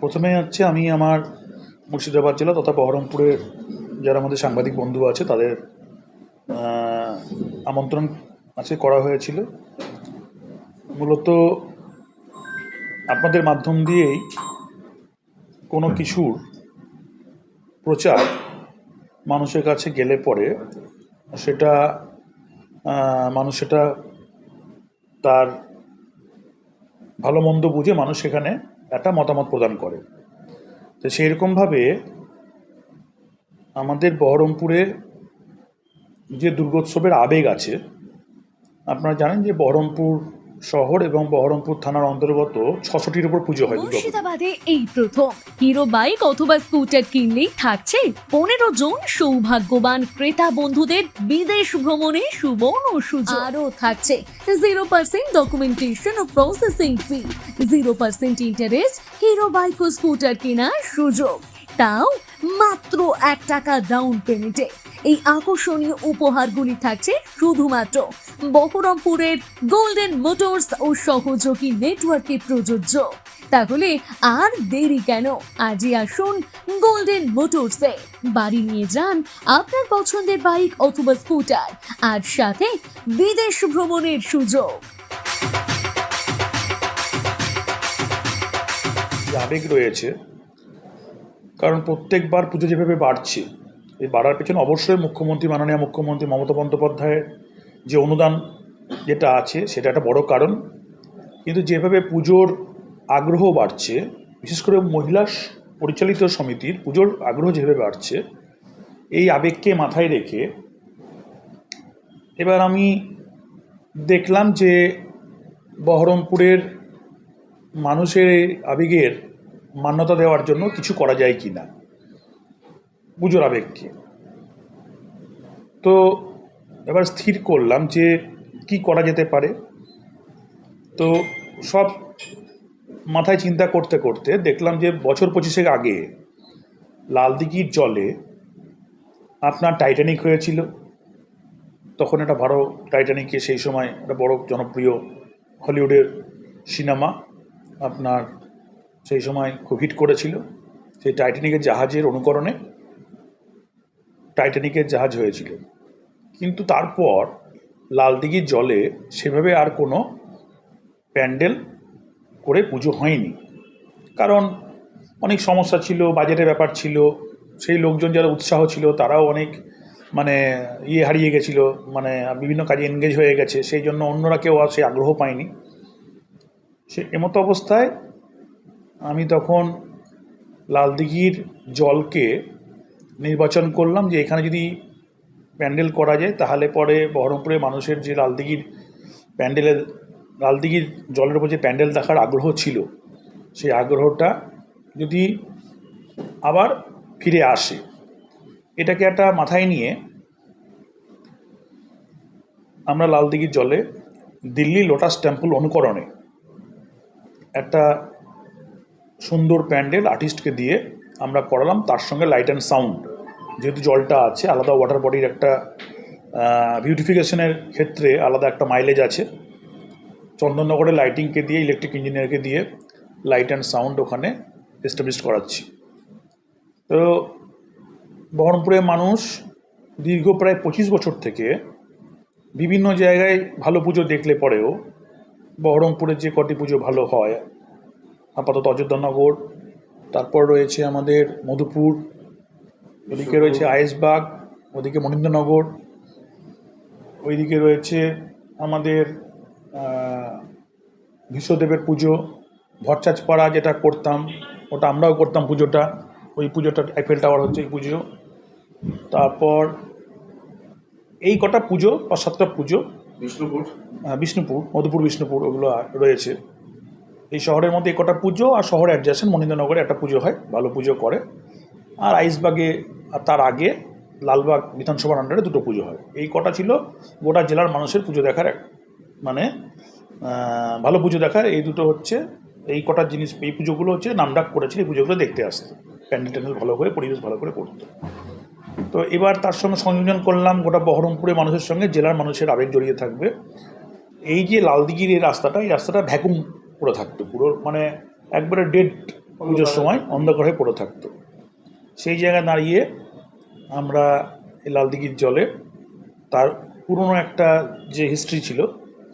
প্রথমে হচ্ছে আমি আমার মুর্শিদাবাদ জেলা তথা বহরমপুরের যারা আমাদের সাংবাদিক বন্ধু আছে, তাদের আমন্ত্রণ আছে, করা হয়েছিল। মূলত আপনাদের মাধ্যম দিয়েই কোনো কিছুর প্রচার মানুষের কাছে গেলে পরে সেটা মানুষ সেটা তার ভালো মন্দ বুঝে মানুষ সেখানে একটা মতামত প্রদান করে। তো সেই রকমভাবে আমাদের বহরমপুরে যে দুর্গোৎসবের আবেগ আছে, আপনারা জানেন যে বহরমপুর শহর এবং বহরমপুর থানার অন্তর্গত ছশোটির উপর পুজো হয় মুর্শিদাবাদে এই প্রথম। হিরো বাইক অথবা স্কুটার কিনলেই থাকছে পনেরো জন সৌভাগ্যবান ক্রেতা বন্ধুদের বিদেশ ভ্রমণে সুবর্ণ সুযোগ। আরও থাকছে জিরো পার্সেন্ট ডকুমেন্টেশন ও processing fee zero percent interest Hero bike ও স্কুটার কেনার সুযোগ। তাও মাত্র এক টাকা ডাউন পেমেন্টে এই আকর্ষণীয় উপহারগুলি থাকছে শুধুমাত্র বহরমপুরের গোল্ডেন মোটরস ও সহযোগী নেটওয়ার্কে প্রযোজ্য। তাহলে আর দেরি কেন? আজই আসুন গোল্ডেন মোটরসে বাড়ি নিয়ে যান আপনার পছন্দের বাইক অথবা স্কুটার আর সাথে বিদেশ ভ্রমণের সুযোগ। আবেগ রয়েছে, কারণ প্রত্যেকবার পুজো যেভাবে বাড়ছে এই বাড়ার পেছনে অবশ্যই মুখ্যমন্ত্রী, মাননীয় মুখ্যমন্ত্রী মমতা বন্দ্যোপাধ্যায়ের যে অনুদান যেটা আছে, সেটা একটা বড় কারণ। কিন্তু যেভাবে পুজোর আগ্রহ বাড়ছে, বিশেষ করে মহিলা পরিচালিত সমিতির পুজোর আগ্রহ যেভাবে বাড়ছে, এই আবেগকে মাথায় রেখে এবার আমি দেখলাম যে বহরমপুরের মানুষের আবেগের মান্যতা দেওয়ার জন্য কিছু করা যায় কি না পুজোর আবেগকে তো এবার স্থির করলাম যে কি করা যেতে পারে। তো সব মাথায় চিন্তা করতে করতে দেখলাম যে বছর পঁচিশেক আগে লালদিঘির জলে আপনার টাইটানিক হয়েছিল। তখন একটা ভালো টাইটানিকে সেই সময় একটা বড় জনপ্রিয় হলিউডের সিনেমা আপনার সেই সময় খুব হিট করেছিল। সেই টাইটানিকের জাহাজের অনুকরণে টাইটানিকের জাহাজ হয়েছিল। কিন্তু তারপর লালদিঘির জলে সেভাবে আর কোনো প্যান্ডেল করে পুজো হয়নি। কারণ অনেক সমস্যা ছিল, বাজেটের ব্যাপার ছিল, সেই লোকজন যারা উৎসাহ ছিল তারাও অনেক মানে ইয়ে হারিয়ে গেছিল মানে বিভিন্ন কাজে এনগেজ হয়ে গেছে, সেই জন্য অন্যরা কেউ আর সেই আগ্রহ পায়নি। সে এমতো অবস্থায় আমি তখন লালদিঘির জলকে নির্বাচন করলাম যে এখানে যদি প্যান্ডেল করা যায়, তাহলে পরে বহরমপুরের মানুষের যে লালদিঘির প্যান্ডেলের লালদিঘির জলের উপর যে প্যান্ডেল দেখার আগ্রহ ছিল, সেই আগ্রহটা যদি আবার ফিরে আসে, এটাকে একটা মাথায় নিয়ে আমরা লালদিঘির জলে দিল্লি লোটাস টেম্পল অনুকরণে একটা সুন্দর প্যান্ডেল আর্টিস্টকে দিয়ে আমরা করালাম তার সঙ্গে লাইট অ্যান্ড সাউন্ড যেহেতু জলটা আছে, আলাদা ওয়াটার বডির একটা বিউটিফিকেশনের ক্ষেত্রে আলাদা একটা মাইলেজ আছে। চন্দননগরে লাইটিংকে দিয়ে ইলেকট্রিক ইঞ্জিনিয়ারকে দিয়ে লাইট অ্যান্ড সাউন্ড ওখানে এস্টাবলিশ করাচ্ছি। তো, বহরমপুরের মানুষ দীর্ঘ প্রায় পঁচিশ বছর থেকে বিভিন্ন জায়গায় ভালো পুজো দেখলে পরেও বহরমপুরের যে কটি পুজো ভালো হয়, আপাতত অযোধ্যানগর তারপর রয়েছে আমাদের মধুপুর ওদিকে রয়েছে আয়েশবাগ ওদিকে মনীন্দ্রনগর ওইদিকে রয়েছে আমাদের বিশ্বদেবের পুজো ভট্টাচপাড়া যেটা করতাম ওটা আমরাও করতাম পুজোটা ওই পুজোটা আইফেল টাওয়ার হচ্ছে এই পুজো। তারপর এই কটা পুজো বা সাতটা পুজো বিষ্ণুপুর। আহ, বিষ্ণুপুর মধুপুর বিষ্ণুপুর ওগুলো রয়েছে। এই শহরের মধ্যে কটা পুজো আর শহর অ্যাডজাস্টেন্ট মনীন্দ্রনগরে একটা পুজো হয়, ভালো পুজো করে। আর আইসবাগে আর তার আগে লালবাগ বিধানসভার আন্ডারে দুটো পুজো হয়। এই কটা ছিল গোটা জেলার মানুষের পুজো দেখার এক মানে ভালো পুজো দেখার। এই দুটো হচ্ছে, এই কটা জিনিস, এই পুজোগুলো হচ্ছে নামডাক করেছিল, এই পুজোগুলো দেখতে আসতো। প্যান্ডেল ট্যান্ডেল ভালো করে, পরিবেশ ভালো করে করতো। তো এবার তার সঙ্গে সংযোজন করলাম, গোটা বহরমপুরে মানুষের সঙ্গে, জেলার মানুষের আবেগ জড়িয়ে থাকবে। এই যে লালদিগির এই রাস্তাটা এই রাস্তাটা ভ্যাকুম করে থাকতো। পুরো মানে একবারে ডেড পুজোর সময় অন্ধকার হয়ে পড়ে থাকতো। সেই জায়গায় দাঁড়িয়ে আমরা এই লালদিঘির জলে তার পুরনো একটা যে হিস্ট্রি ছিল,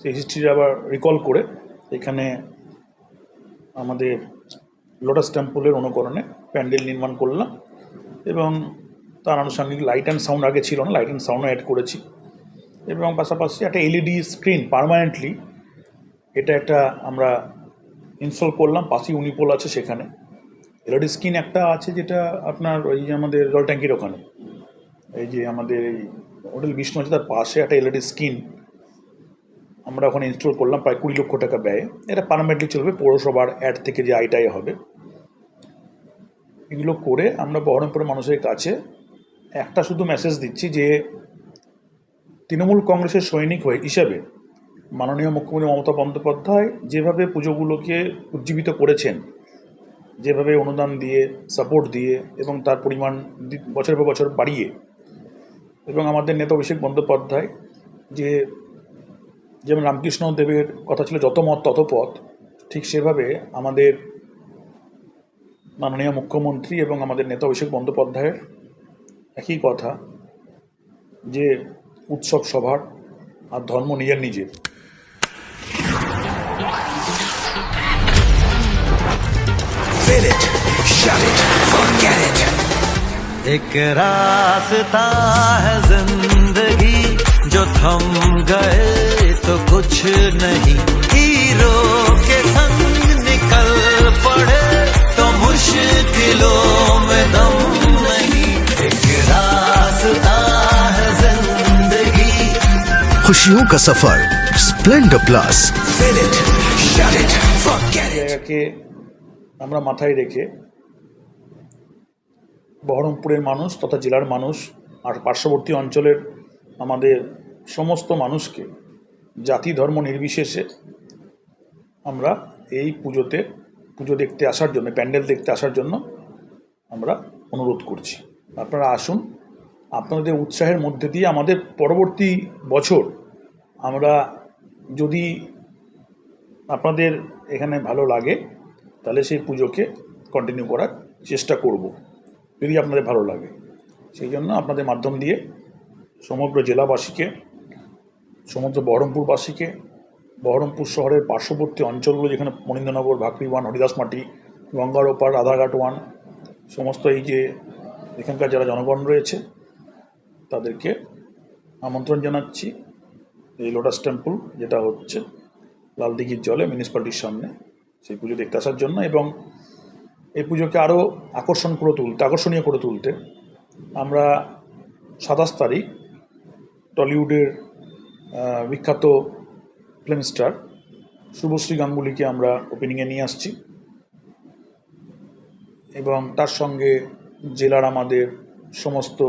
সেই হিস্ট্রি আবার রিকল করে এখানে আমাদের লোটাস টেম্পলের অনুকরণে প্যান্ডেল নির্মাণ করলাম এবং তার আনুষঙ্গিক লাইট অ্যান্ড সাউন্ড আগে ছিল না লাইট অ্যান্ড সাউন্ড অ্যাড করেছি। এবং পাশাপাশি একটা এলইডি স্ক্রিন পার্মানেন্টলি এটা একটা আমরা ইনস্টল করলাম, পাশেই উনিপোল আছে সেখানে। এলইডি স্ক্রিন একটা আছে যেটা আপনার ওই যে আমাদের জল ট্যাঙ্কির ওখানে। এই যে আমাদের এই হোটেল বিষ্ণু আছে, তার পাশে একটা এলইডি স্ক্রিন আমরা ওখানে ইনস্টল করলাম, প্রায় কুড়ি লক্ষ টাকা ব্যয়ে। এটা পারমানেন্টলি চলবে, পৌরসভার অ্যাড থেকে যে আইটাই হবে। এগুলো করে আমরা বহরমপুরের মানুষের কাছে একটা শুধু মেসেজ দিচ্ছি যে তৃণমূল কংগ্রেসের সৈনিক হয়ে হিসাবে মাননীয় মুখ্যমন্ত্রী মমতা বন্দ্যোপাধ্যায় যেভাবে পুজোগুলোকে উজ্জীবিত করেছেন, যেভাবে অনুদান দিয়ে সাপোর্ট দিয়ে এবং তার পরিমাণ বছর পর বছর বাড়িয়ে এবং আমাদের নেতা অভিষেক বন্দ্যোপাধ্যায় যে, যেমন রামকৃষ্ণ দেবের কথা ছিল যত মত তত পথ, ঠিক সেভাবে আমাদের মাননীয় মুখ্যমন্ত্রী এবং আমাদের নেতা অভিষেক বন্দ্যোপাধ্যায়ের একই কথা যে, উৎসব সভার আর ধর্ম নিজের নিজের। Fill it, shut it, forget it. एक रास्ता है ज़िंदगी जो थम गए तो कुछ नहीं हीरो के संग निकल पड़े तो मुश्किलों में खुशियों का सफर Splendor plus Fill it, shut it, forget it. জায়গাকে আমরা মাথায় রেখে বহরমপুরের মানুষ তথা জেলার মানুষ আর পার্শ্ববর্তী অঞ্চলের আমাদের সমস্ত মানুষকে জাতি ধর্ম নির্বিশেষে আমরা এই পুজোতে পুজো দেখতে আসার জন্য প্যান্ডেল দেখতে আসার জন্য আমরা অনুরোধ করছি আপনারা আসুন আপনাদের উৎসাহের মধ্যে দিয়ে আমাদের পরবর্তী বছর আমরা যদি আপনাদের এখানে ভালো লাগে, তাহলে সেই পুজোকে কন্টিনিউ করার চেষ্টা করব, যদি আপনাদের ভালো লাগে। সেই জন্য আপনাদের মাধ্যম দিয়ে সমগ্র জেলাবাসীকে, সমগ্র বহরমপুরবাসীকে, বহরমপুর শহরের পার্শ্ববর্তী অঞ্চলগুলো যেখানে মনীন্দ্রনগর ভাকরি ওয়ান হরিদাস মাটি গঙ্গার ওপার রাধাঘাট ওয়ান সমস্ত এই যে এখানকার যারা জনগণ রয়েছে, তাদেরকে আমন্ত্রণ জানাচ্ছি। এই লোটাস টেম্পল যেটা হচ্ছে লালদিঘির জলে মিউনিসিপ্যালিটির সামনে, সেই পুজো দেখতে আসার জন্য এবং এই পুজোকে আরও আকর্ষণ করে তুলতে, আকর্ষণীয় করে তুলতে আমরা সাতাশ তারিখ টলিউডের বিখ্যাত ফিল্ম স্টার শুভশ্রী গাঙ্গুলিকে আমরা ওপেনিংয়ে নিয়ে আসছি এবং তার সঙ্গে জেলার আমাদের সমস্ত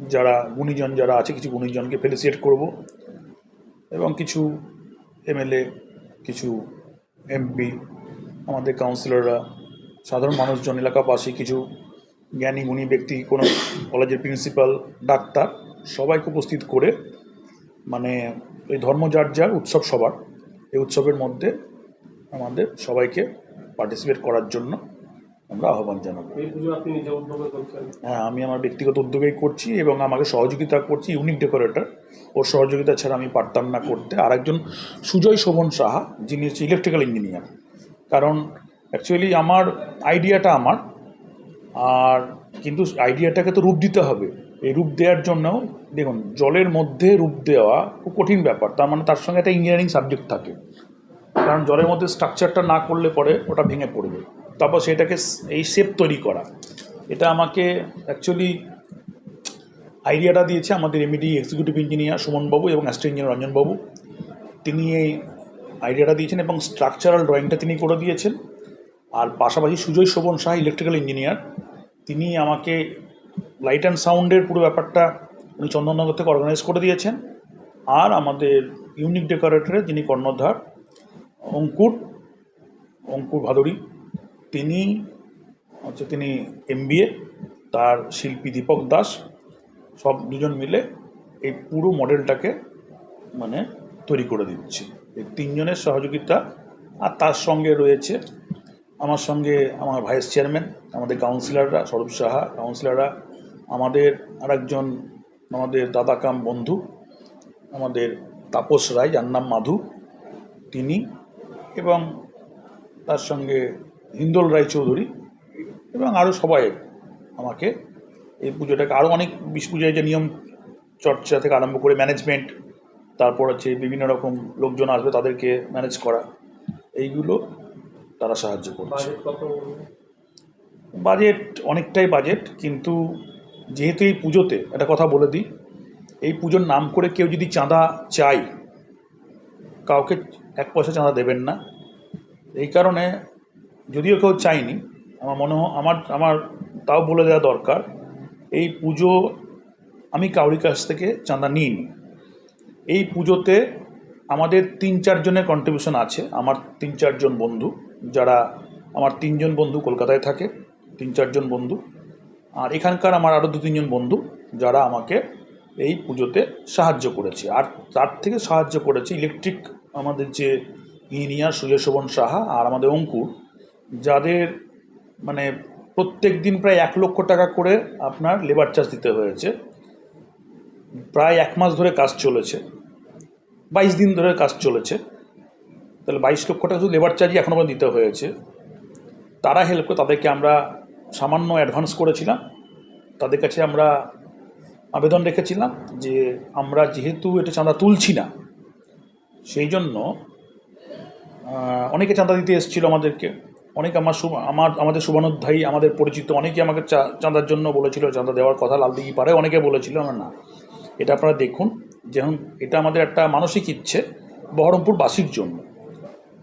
যারা গুণীজন যারা আছে, কিছু গুণীজনকে ফেলিসিয়েট করব এবং কিছু এমএলএ, কিছু এমপি, আমাদের কাউন্সিলররা, সাধারণ মানুষজন, এলাকাবাসী, কিছু জ্ঞানী, গুণী ব্যক্তি, কোনো কলেজের প্রিন্সিপাল, ডাক্তার, সবাইকে উপস্থিত করে মানে ওই ধর্ম যার যার উৎসব সবার, এই উৎসবের মধ্যে আমাদের সবাইকে পার্টিসিপেট করার জন্য আমরা আহ্বান জানাব। হ্যাঁ আমি আমার ব্যক্তিগত উদ্যোগেই করছি এবং আমাকে সহযোগিতা করছি ইউনিক ডেকোরেটর। ওর সহযোগিতা ছাড়া আমি পারতাম না করতে। আর একজন সুজয় শোভন সাহা যিনি হচ্ছে ইলেকট্রিক্যাল ইঞ্জিনিয়ার কারণ অ্যাকচুয়ালি আমার আইডিয়াটা আমার। আর কিন্তু আইডিয়াটাকে তো রূপ দিতে হবে। এই রূপ দেওয়ার জন্য দেখুন জলের মধ্যে রূপ দেওয়া খুব কঠিন ব্যাপার। তার মানে তার সঙ্গে একটা ইঞ্জিনিয়ারিং সাবজেক্ট থাকে। কারণ জলের মধ্যে স্ট্রাকচারটা না করলে পরে ওটা ভেঙে পড়বে। তারপর সেটাকে এই শেপ তৈরি করা। এটা আমাকে অ্যাকচুয়ালি আইডিয়াটা দিয়েছে আমাদের এমইডি এক্সিকিউটিভ ইঞ্জিনিয়ার সুমনবাবু এবং অ্যাস্ট্রো ইঞ্জিনিয়ার রঞ্জনবাবু তিনি এই আইডিয়াটা দিয়েছেন এবং স্ট্রাকচারাল ড্রয়িংটা তিনি করে দিয়েছেন। আর পাশাপাশি সুজয় শোভন শাহ ইলেকট্রিক্যাল ইঞ্জিনিয়ার তিনি আমাকে লাইট অ্যান্ড সাউন্ডের পুরো ব্যাপারটা উনি চন্দননগর থেকে অর্গানাইজ করে দিয়েছেন। আর আমাদের ইউনিক ডেকোরেটরের যিনি কর্ণধার, অঙ্কুর অঙ্কুর ভাদুরী। তিনি হচ্ছে তিনি এমবিএ তার শিল্পী দীপক দাস, সব দুজন মিলে এই পুরো মডেলটাকে মানে তৈরি করে দিচ্ছি। এই তিনজনের সহযোগিতা আর তার সঙ্গে রয়েছে আমার সঙ্গে আমার ভাইস চেয়ারম্যান, আমাদের কাউন্সিলররা স্বরূপ সাহা, কাউন্সিলররা, আমাদের আরেকজন আমাদের দাদা কাম বন্ধু, আমাদের তাপস রায়, যার নাম মাধু। তিনি এবং তার সঙ্গে হিন্দোল রায় চৌধুরী এবং আরও সবাই আমাকে এই পুজোটাকে আরও অনেক বিশ পূজায় যে নিয়ম চর্চা থেকে আরম্ভ করে ম্যানেজমেন্ট তারপর হচ্ছে বিভিন্ন রকম লোকজন আসবে তাদেরকে ম্যানেজ করা এইগুলো তারা সাহায্য করছে। বাজেট বাজেট অনেকটাই বাজেট কিন্তু যেহেতু এই পুজোতে একটা কথা বলে দিই এই পুজোর নাম করে কেউ যদি চাঁদা চাই কাউকে এক পয়সা চাঁদা দেবেন না। এই কারণে যদিও কেউ চাইনি আমার মনে হয় আমার আমার তাও বলে দেওয়া দরকার, এই পুজো আমি কাউরি কাছ থেকে চাঁদা নিইনি। এই পুজোতে আমাদের তিন চারজনের কন্ট্রিবিউশন আছে, আমার তিন চারজন বন্ধু, যারা আমার তিনজন বন্ধু কলকাতায় থাকে, তিন চারজন বন্ধু, আর এখানকার আমার আরও দু তিনজন বন্ধু, যারা আমাকে এই পুজোতে সাহায্য করেছে। আর তার থেকে সাহায্য করেছে ইলেকট্রিক আমাদের যে ইঞ্জিনিয়ার সূর্যশোভন সাহা আর আমাদের অঙ্কুর যাদের মানে প্রত্যেক দিন প্রায় এক লক্ষ টাকা করে আপনার লেবার চার্জ দিতে হয়েছে, প্রায় এক মাস ধরে কাজ চলেছে, বাইশ দিন ধরে কাজ চলেছে, তাহলে বাইশ লক্ষ টাকা শুধু লেবার চার্জই এখনও পর্যন্ত দিতে হয়েছে। তারা হেল্প করে, তাদেরকে আমরা সামান্য অ্যাডভান্স করেছিলাম, তাদের কাছে আমরা আবেদন রেখেছিলাম যে আমরা যেহেতু এটা চাঁদা তুলছি না, সেই জন্য অনেকে চাঁদা দিতে এসেছিল আমাদেরকে। অনেকে আমার আমার, আমাদের শুভানুধ্যায়ী আমাদের পরিচিত অনেকে আমাকে চাঁদার জন্য বলেছিল, চাঁদা দেওয়ার কথা লাল লালদিঘি পারে অনেকে বলেছিল আমার না, এটা আপনারা দেখুন। যেমন এটা আমাদের একটা মানসিক ইচ্ছে, বহরমপুর বাসীর জন্য।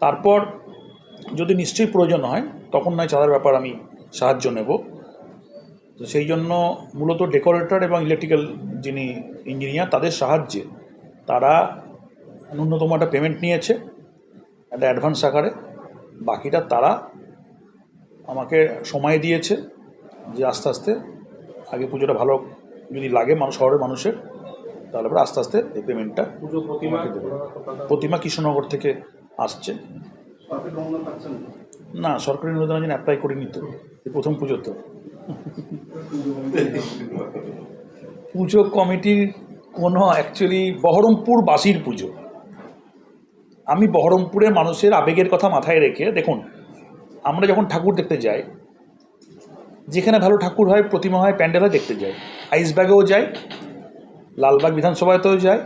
তারপর যদি নিশ্চয়ই প্রয়োজন হয়, তখন নয় চাঁদার ব্যাপার আমি সাহায্য নেব। তো সেই জন্য মূলত ডেকোরেটর এবং ইলেকট্রিক্যাল যিনি ইঞ্জিনিয়ার, তাদের সাহায্যে তারা ন্যূনতম একটা পেমেন্ট নিয়েছে, একটা অ্যাডভান্স আকারে। বাকিটা তারা আমাকে সময় দিয়েছে যে আস্তে আস্তে আগে পুজোটা ভালো যদি লাগে মানুষ শহরের মানুষের তাহলে পরে আস্তে আস্তে এই পেমেন্টটা প্রতিমা আমাকে দেবে। প্রতিমা কৃষ্ণনগর থেকে আসছে। না? সরকারি অনুদানের জন্য অ্যাপ্লাই করে নিত এই প্রথম পুজো তো। পুজো কমিটির কোনো অ্যাকচুয়ালি বহরমপুর বাসীর পুজো। আমি বহরমপুরের মানুষের আবেগের কথা মাথায় রেখে, দেখুন, আমরা যখন ঠাকুর দেখতে যাই, যেখানে ভালো ঠাকুর হয়, প্রতিমা হয় প্যান্ডেল হয় দেখতে যাই। আইসবাগেও যাই, লালবাগ বিধানসভাতেও যাই,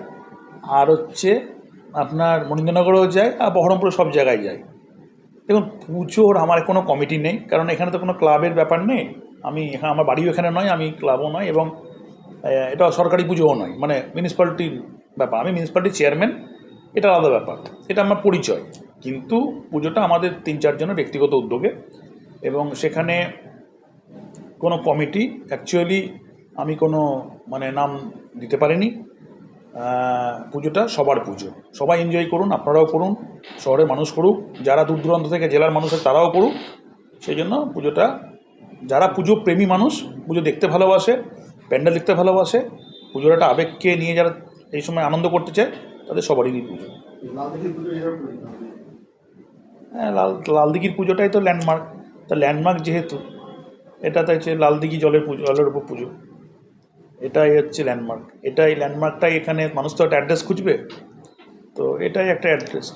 আর হচ্ছে আপনার মনীন্দ্রনগরেও যাই, আর বহরমপুরে সব জায়গায় যাই। দেখুন, পুজোর আমার কোনো কমিটি নেই, কারণ এখানে তো কোনো ক্লাবের ব্যাপার নেই। আমি এখানে আমার বাড়িও এখানে নয়, আমি ক্লাবও নয়, এবং এটা সরকারি পুজোও নয় মানে মিউনিসিপ্যালিটির ব্যাপার। আমি মিউনিসিপ্যালিটির চেয়ারম্যান এটা আলাদা ব্যাপার। এটা আমার পরিচয়। কিন্তু পুজোটা আমাদের তিন চারজনের ব্যক্তিগত উদ্যোগে এবং সেখানে কোনো কমিটি অ্যাকচুয়ালি আমি কোনো মানে নাম দিতে পারিনি। পুজোটা সবার পুজো। সবাই এনজয় করুন, আপনারাও করুন শহরের মানুষ করুক, যারা দূর দূরান্ত থেকে জেলার মানুষ আছে তারাও করুক। সেই জন্য পুজোটা, যারা পুজো প্রেমী মানুষ, পুজো দেখতে ভালোবাসে, প্যান্ডেল দেখতে ভালোবাসে, পুজোর একটা আবেগকে নিয়ে যারা এই সময় আনন্দ করতে চায় তাদের সবারই পুজো। হ্যাঁ লাল, লালদিঘির পুজোটাই তো ল্যান্ডমার্ক তা ল্যান্ডমার্ক যেহেতু, এটা এটাতে হচ্ছে লালদিঘি জলের পুজো, জলের উপর পুজো। এটাই হচ্ছে ল্যান্ডমার্ক এটাই ল্যান্ডমার্কটাই এখানে মানুষ তো একটা অ্যাড্রেস খুঁজবে। তো এটাই একটা অ্যাড্রেস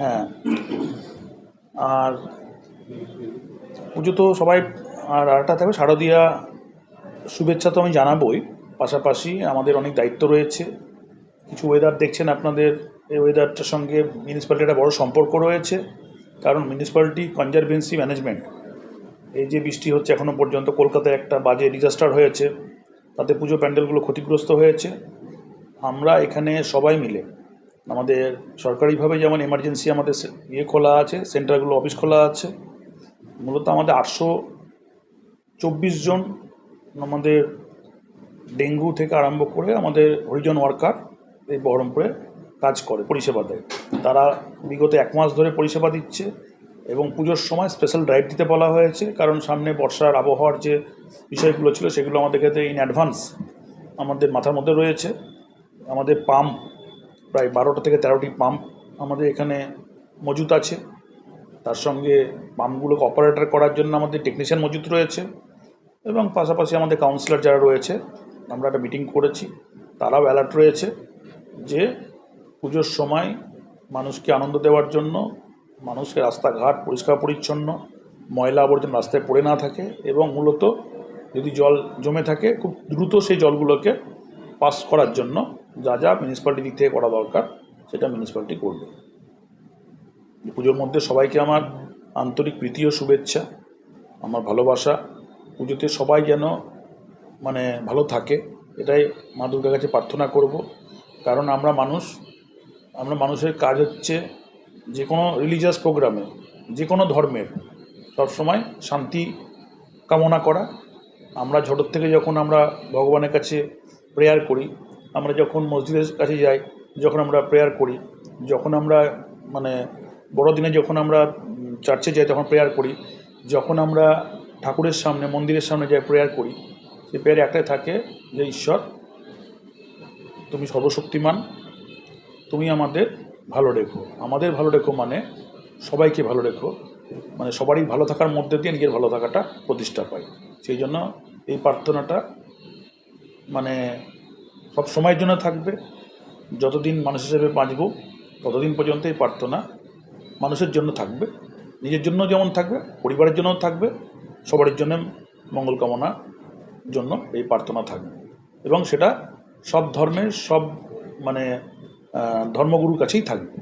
হ্যাঁ। আর পুজো তো সবাই, আর আরেকটা থাকবে, শারদীয়া শুভেচ্ছা তো আমি জানাবোই। পাশাপাশি আমাদের অনেক দায়িত্ব রয়েছে। কিছু ওয়েদার দেখছেন আপনাদের, এই ওয়েদারটার সঙ্গে মিউনিসিপ্যালিটির একটা বড় সম্পর্ক রয়েছে। কারণ মিউনিসিপ্যালিটি কনজারভেন্সি ম্যানেজমেন্ট এই যে বৃষ্টি হচ্ছে এখনও পর্যন্ত, কলকাতায় একটা বাজে ডিজাস্টার হয়েছে। তাতে পুজো প্যান্ডেলগুলো ক্ষতিগ্রস্ত হয়েছে। আমরা এখানে সবাই মিলে, আমাদের সরকারিভাবে যেমন এমার্জেন্সি আমাদের ইয়ে খোলা আছে সেন্টারগুলো অফিস খোলা আছে, মূলত আমাদের আটশো চব্বিশ জন আমাদের ডেঙ্গু থেকে আরম্ভ করে আমাদের হরিজন ওয়ার্কার এই বহরমপুরে কাজ করে পরিষেবা দেয়। তারা বিগত এক মাস ধরে পরিষেবা দিচ্ছে এবং পুজোর সময় স্পেশাল ড্রাইভ দিতে বলা হয়েছে, কারণ সামনে বর্ষার আবহাওয়ার যে বিষয়গুলো ছিল সেগুলো আমাদের ক্ষেত্রে ইন অ্যাডভান্স আমাদের মাথার মধ্যে রয়েছে। আমাদের পাম্প প্রায় বারোটা থেকে তেরোটি পাম্প আমাদের এখানে মজুত আছে। তার সঙ্গে পাম্পগুলোকে অপারেটর করার জন্য আমাদের টেকনিশিয়ান মজুত রয়েছে এবং পাশাপাশি আমাদের কাউন্সিলর যারা রয়েছে আমরা একটা মিটিং করেছি, তারাও অ্যালার্ট রয়েছে যে পুজোর সময় মানুষকে আনন্দ দেওয়ার জন্য, মানুষকে রাস্তাঘাট পরিষ্কার পরিচ্ছন্ন, ময়লা আবর্জনা রাস্তায় পড়ে না থাকে এবং মূলত যদি জল জমে থাকে, খুব দ্রুত সেই জলগুলোকে পাস করার জন্য যা যা মিউনিসিপ্যালিটি দিক থেকে করা দরকার, সেটা মিউনিসিপ্যালিটি করবে। পুজোর মধ্যে সবাইকে আমার আন্তরিক প্রীতি ও শুভেচ্ছা, আমার ভালোবাসা, পুজোতে সবাই যেন মানে ভালো থাকে, এটাই মা দুর্গার কাছে প্রার্থনা করব। কারণ আমরা মানুষ, আমরা মানুষের কাজ হচ্ছে যে কোনো রিলিজিয়াস প্রোগ্রামে যে কোনো ধর্মের, সবসময় শান্তি কামনা করা। আমরা ছোটোর থেকে যখন আমরা ভগবানের কাছে প্রেয়ার করি, আমরা যখন মসজিদের কাছে যাই, যখন আমরা প্রেয়ার করি, যখন আমরা মানে বড়দিনে যখন আমরা চার্চে যাই, তখন প্রেয়ার করি। যখন আমরা ঠাকুরের সামনে, মন্দিরের সামনে যাই প্রেয়ার করি। সেই প্রেয়ার একটাই থাকে যে, ঈশ্বর, তুমি সর্বশক্তিমান, তুমি আমাদের ভালো রেখো। আমাদের ভালো রেখো মানে সবাইকে ভালো রেখো। মানে সবারই ভালো থাকার মধ্যে দিয়ে নিজের ভালো থাকাটা প্রতিষ্ঠা পায়। সেই জন্য এই প্রার্থনাটা মানে সব সময়ের জন্য থাকবে। যতদিন মানুষ হিসেবে বাঁচব, ততদিন পর্যন্ত এই প্রার্থনা মানুষের জন্য থাকবে। নিজের জন্য যেমন থাকবে, পরিবারের জন্যও থাকবে সবার জন্য মঙ্গল কামনার জন্য এই প্রার্থনা থাকবে এবং সেটা সব ধর্মের সব মানে ধর্মগুরুর কাছেই থাকবে